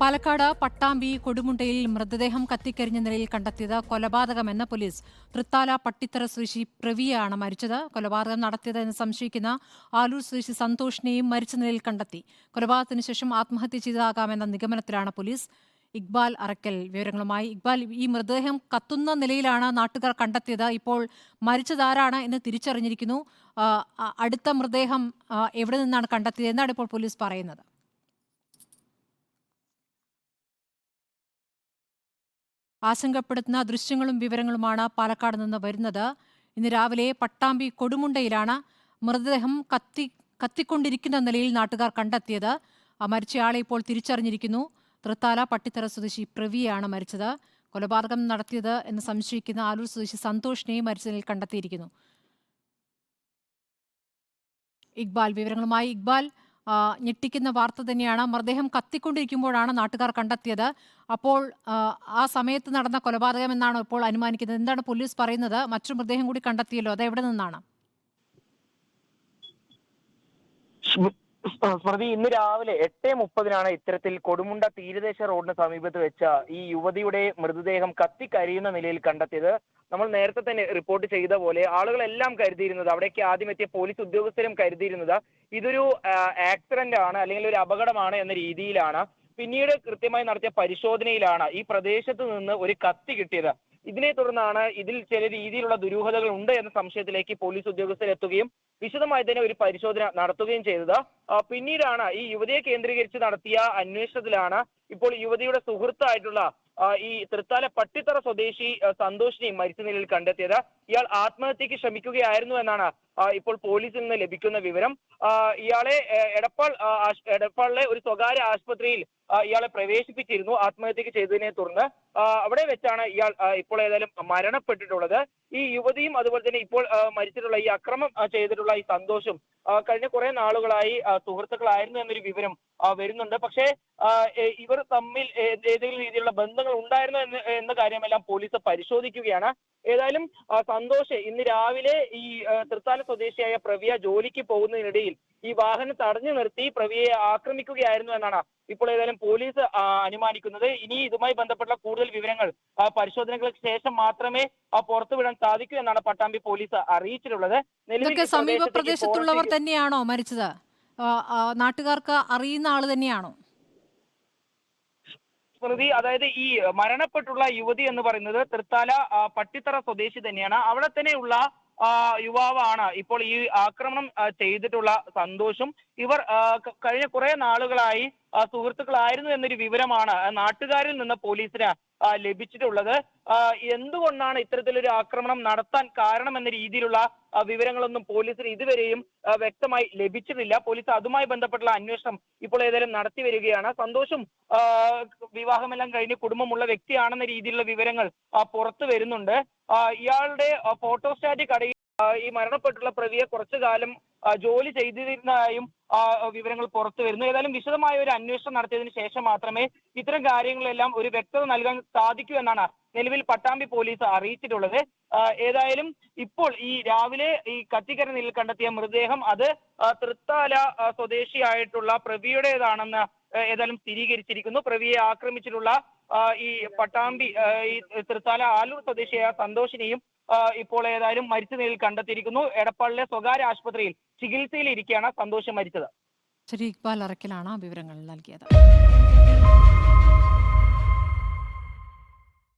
പാലക്കാട് പട്ടാമ്പി കൊടുമുണ്ടയിൽ മൃതദേഹം കത്തിക്കരിഞ്ഞ നിലയിൽ കണ്ടെത്തിയത് കൊലപാതകമെന്ന പോലീസ്. തൃത്താല പട്ടിത്തറ സ്വദേശി പ്രവിയാണ് മരിച്ചത്. കൊലപാതകം നടത്തിയത് എന്ന് സംശയിക്കുന്ന ആലൂർ സ്വദേശി സന്തോഷിനെയും മരിച്ച നിലയിൽ കണ്ടെത്തി. കൊലപാതകത്തിന് ശേഷം ആത്മഹത്യ ചെയ്തതാകാമെന്ന നിഗമനത്തിലാണ് പോലീസ്. ഇക്ബാൽ അറക്കൽ വിവരങ്ങളുമായി. ഇക്ബാൽ ഈ മൃതദേഹം കത്തുന്ന നിലയിലാണ് നാട്ടുകാർ കണ്ടെത്തിയത്. ഇപ്പോൾ മരിച്ചതാരാണ് എന്ന് തിരിച്ചറിഞ്ഞിരിക്കുന്നു. അടുത്ത മൃതദേഹം എവിടെ നിന്നാണ് കണ്ടെത്തിയത്? എന്നാണ് ഇപ്പോൾ പോലീസ് പറയുന്നത്. ആശങ്കപ്പെടുത്തുന്ന ദൃശ്യങ്ങളും വിവരങ്ങളുമാണ് പാലക്കാട് നിന്ന് വരുന്നത്. ഇന്ന് രാവിലെ പട്ടാമ്പി കൊടുമുണ്ടയിലാണ് മൃതദേഹം കത്തി കത്തിക്കൊണ്ടിരിക്കുന്ന നിലയിൽ നാട്ടുകാർ കണ്ടെത്തിയത്. മരിച്ചയാളെ ഇപ്പോൾ തിരിച്ചറിഞ്ഞിരിക്കുന്നു. തൃത്താല പട്ടിത്തറ സ്വദേശി പ്രവിയാണ് മരിച്ചത്. കൊലപാതകം നടത്തിയത് എന്ന് സംശയിക്കുന്ന ആലൂർ സ്വദേശി സന്തോഷിനെയും മരിച്ച നിലയിൽ കണ്ടെത്തിയിരിക്കുന്നു. ഇക്ബാൽ വിവരങ്ങളുമായി ഇക്ബാൽ. ഞെട്ടിക്കുന്ന വാർത്ത തന്നെയാണ്. മൃതദേഹം കത്തിക്കൊണ്ടിരിക്കുമ്പോഴാണ് നാട്ടുകാർ കണ്ടെത്തിയത്. അപ്പോൾ ആ, സമയത്ത് നടന്ന കൊലപാതകം എന്നാണ് ഇപ്പോൾ അനുമാനിക്കുന്നത്. എന്താണ് പോലീസ് പറയുന്നത്? മറ്റൊരു മൃതദേഹം കൂടി കണ്ടെത്തിയല്ലോ അത് എവിടെ നിന്നാണ്? സ്മൃതി ഇന്ന് രാവിലെ എട്ട് മുപ്പതിനാണ് ഇത്തരത്തിൽ കൊടുമുണ്ട തീരദേശ റോഡിന് സമീപത്ത് വെച്ച ഈ യുവതിയുടെ മൃതദേഹം കത്തിക്കരിയുന്ന നിലയിൽ കണ്ടെത്തിയത്. നമ്മൾ നേരത്തെ തന്നെ റിപ്പോർട്ട് ചെയ്ത പോലെ ആളുകളെല്ലാം കരുതിയിരുന്നത് അവിടേക്ക് ആദ്യം എത്തിയ പോലീസ് ഉദ്യോഗസ്ഥരും കരുതിയിരുന്നത് ഇതൊരു ആക്സിഡന്റ് ആണ് അല്ലെങ്കിൽ ഒരു അപകടമാണ് എന്ന രീതിയിലാണ്. പിന്നീട് കൃത്യമായി നടത്തിയ പരിശോധനയിലാണ് ഈ പ്രദേശത്ത് നിന്ന് ഒരു കത്തി കിട്ടിയത്. ഇതിനെ തുടർന്നാണ് ഇതിൽ ചില രീതിയിലുള്ള ദുരൂഹതകൾ ഉണ്ട് എന്ന സംശയത്തിലേക്ക് പോലീസ് ഉദ്യോഗസ്ഥർ എത്തുകയും വിശദമായി തന്നെ ഒരു പരിശോധന നടത്തുകയും ചെയ്തത്. പിന്നീടാണ് ഈ യുവതിയെ കേന്ദ്രീകരിച്ച് നടത്തിയ അന്വേഷണത്തിലാണ് ഇപ്പോൾ യുവതിയുടെ സുഹൃത്തായിട്ടുള്ള ഈ തൃത്താല പട്ടിത്തറ സ്വദേശി സന്തോഷിനെ മരിച്ച നിലയിൽ കണ്ടെത്തിയത്. ഇയാൾ ആത്മഹത്യക്ക് ശ്രമിക്കുകയായിരുന്നു എന്നാണ് ഇപ്പോൾ പോലീസിൽ നിന്ന് ലഭിക്കുന്ന വിവരം. ഇയാളെ എടപ്പാൾ എടപ്പാളിലെ ഒരു സ്വകാര്യ ആശുപത്രിയിൽ ഇയാളെ പ്രവേശിപ്പിച്ചിരുന്നു ആത്മഹത്യക്ക് ചെയ്തതിനെ തുടർന്ന്. അവിടെ വെച്ചാണ് ഇയാൾ ഇപ്പോൾ ഏതായാലും മരണപ്പെട്ടിട്ടുള്ളത്. ഈ യുവതിയും അതുപോലെ തന്നെ ഇപ്പോൾ മരിച്ചിട്ടുള്ള ഈ അക്രമം ചെയ്തിട്ടുള്ള ഈ സന്തോഷും കഴിഞ്ഞ കുറെ നാളുകളായി സുഹൃത്തുക്കളായിരുന്നു എന്നൊരു വിവരം വരുന്നുണ്ട്. പക്ഷേ ഇവർ തമ്മിൽ ഏതെങ്കിലും രീതിയിലുള്ള ബന്ധങ്ങൾ ഉണ്ടായിരുന്നോ എന്ന് എന്ന കാര്യമെല്ലാം പോലീസ് പരിശോധിക്കുകയാണ്. ഏതായാലും സന്തോഷ് ഇന്ന് രാവിലെ ഈ തൃത്താല സ്വദേശിയായ പ്രവിയ ജോലിക്ക് പോകുന്നതിനിടയിൽ ഈ വാഹനം തടഞ്ഞു നിർത്തി പ്രവിയെ ആക്രമിക്കുകയായിരുന്നു എന്നാണ് ഇപ്പോൾ ഏതായാലും പോലീസ് അനുമാനിക്കുന്നത്. ഇനി ഇതുമായി ബന്ധപ്പെട്ട കൂടുതൽ വിവരങ്ങൾ പരിശോധനകൾക്ക് ശേഷം മാത്രമേ പുറത്തുവിടാൻ സാധിക്കൂ എന്നാണ് പട്ടാമ്പി പോലീസ് അറിയിച്ചിട്ടുള്ളത്. സമീപ പ്രദേശത്തുള്ളവർ തന്നെയാണോ മരിച്ചത്? നാട്ടുകാർക്ക് അറിയുന്ന ആൾ തന്നെയാണോ? സ്മൃതി അതായത് ഈ മരണപ്പെട്ടുള്ള യുവതി എന്ന് പറയുന്നത് തൃത്താല പട്ടിത്തറ സ്വദേശി തന്നെയാണ്. അവിടെ തന്നെയുള്ള യുവാവാണ് ഇപ്പോൾ ഈ ആക്രമണം ചെയ്തിട്ടുള്ള സന്തോഷം. ഇവർ കഴിഞ്ഞ കുറെ നാളുകളായി സുഹൃത്തുക്കളായിരുന്നു എന്നൊരു വിവരമാണ് നാട്ടുകാരിൽ നിന്ന് പോലീസിന് ലഭിച്ചിട്ടുള്ളത്. എന്തുകൊണ്ടാണ് ഇത്തരത്തിലൊരു ആക്രമണം നടത്താൻ കാരണം എന്ന രീതിയിലുള്ള വിവരങ്ങളൊന്നും പോലീസിന് ഇതുവരെയും വ്യക്തമായി ലഭിച്ചിട്ടില്ല. പോലീസ് അതുമായി ബന്ധപ്പെട്ടുള്ള അന്വേഷണം ഇപ്പോൾ ഏതായാലും നടത്തി വരികയാണ്. സന്തോഷം വിവാഹമെല്ലാം കഴിഞ്ഞ് കുടുംബമുള്ള വ്യക്തിയാണെന്ന രീതിയിലുള്ള വിവരങ്ങൾ പുറത്തു വരുന്നുണ്ട്. ഇയാളുടെ ഫോട്ടോസ്റ്റാറ്റ് കടയിൽ ഈ മരണപ്പെട്ടുള്ള പ്രതിയെ കുറച്ചു കാലം ജോലി ചെയ്തിരുന്നതായും വിവരങ്ങൾ പുറത്തു വരുന്നു. ഏതായാലും വിശദമായ ഒരു അന്വേഷണം നടത്തിയതിനു ശേഷം മാത്രമേ ഇത്തരം കാര്യങ്ങളെല്ലാം ഒരു വ്യക്തത നൽകാൻ സാധിക്കൂ എന്നാണ് നിലവിൽ പട്ടാമ്പി പോലീസ് അറിയിച്ചിട്ടുള്ളത്. ഏതായാലും ഇപ്പോൾ ഈ രാവിലെ ഈ കത്തിക്കര നിലയിൽ കണ്ടെത്തിയ മൃതദേഹം അത് തൃത്താല സ്വദേശിയായിട്ടുള്ള പ്രവിയുടേതാണെന്ന് ഏതായാലും സ്ഥിരീകരിച്ചിരിക്കുന്നു. പ്രവിയെ ആക്രമിച്ചിട്ടുള്ള ഈ പട്ടാമ്പി ഈ തൃത്താല ആലൂർ സ്വദേശിയായ സന്തോഷിനെയും ഇപ്പോൾ ഏതായാലും മരിച്ച നിലയിൽ കണ്ടെത്തിയിരിക്കുന്നു. എടപ്പാളിലെ സ്വകാര്യ ആശുപത്രിയിൽ ചികിത്സയിലിരിക്കെയാണ് സന്തോഷം മരിച്ചത്. ശരി ഇക്ബാൽ അറക്കിലാണ് വിവരങ്ങൾ നൽകിയത്.